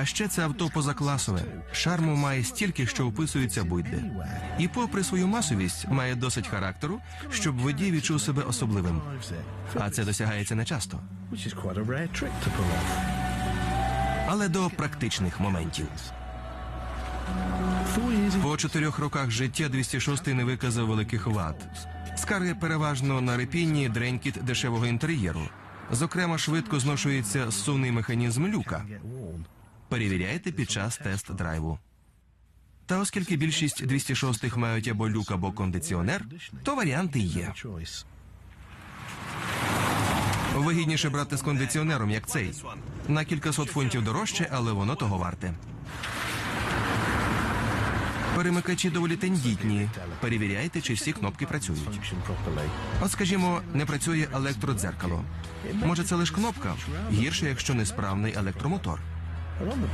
А ще це авто позакласове. Шарму має стільки, що описується будь-де. І попри свою масовість, має досить характеру, щоб водій відчув себе особливим. А це досягається нечасто. Але до практичних моментів. По чотирьох роках життя 206 не виказав великих вад. Скарги переважно на репінні дренькіт дешевого інтер'єру. Зокрема, швидко зношується сувний механізм люка. Перевіряйте під час тест-драйву. Та оскільки більшість 206 мають або люк, або кондиціонер, то варіанти є. Вигідніше брати з кондиціонером, як цей. На кількасот фунтів дорожче, але воно того варте. Перемикачі доволі тендітні. Перевіряйте, чи всі кнопки працюють. От, скажімо, не працює електродзеркало. Може, це лише кнопка? Гірше, якщо несправний електромотор. around the